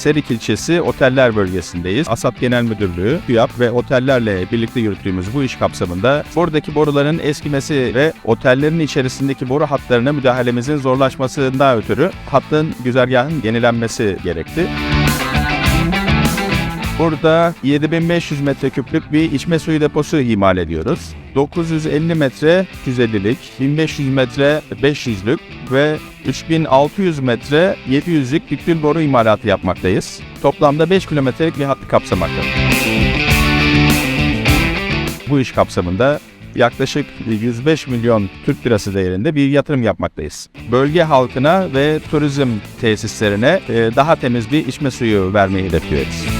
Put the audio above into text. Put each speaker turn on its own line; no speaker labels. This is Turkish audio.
Serik ilçesi oteller bölgesindeyiz. ASAP Genel Müdürlüğü, TÜYAP ve otellerle birlikte yürüttüğümüz bu iş kapsamında buradaki boruların eskimesi ve otellerin içerisindeki boru hatlarına müdahalemizin zorlaşmasından ötürü hattın güzergahın yenilenmesi gerekti. Burada 7500 metreküplük bir içme suyu deposu imal ediyoruz. 950 metre 150'lik, 1500 metre 500'lük ve 3600 metre 700'lük tüptül boru imalatı yapmaktayız. Toplamda 5 kilometrelik bir hattı kapsamaktadır. Bu iş kapsamında yaklaşık 105 milyon Türk lirası değerinde bir yatırım yapmaktayız. Bölge halkına ve turizm tesislerine e, daha temiz bir içme suyu vermeyi hedefliyoruz.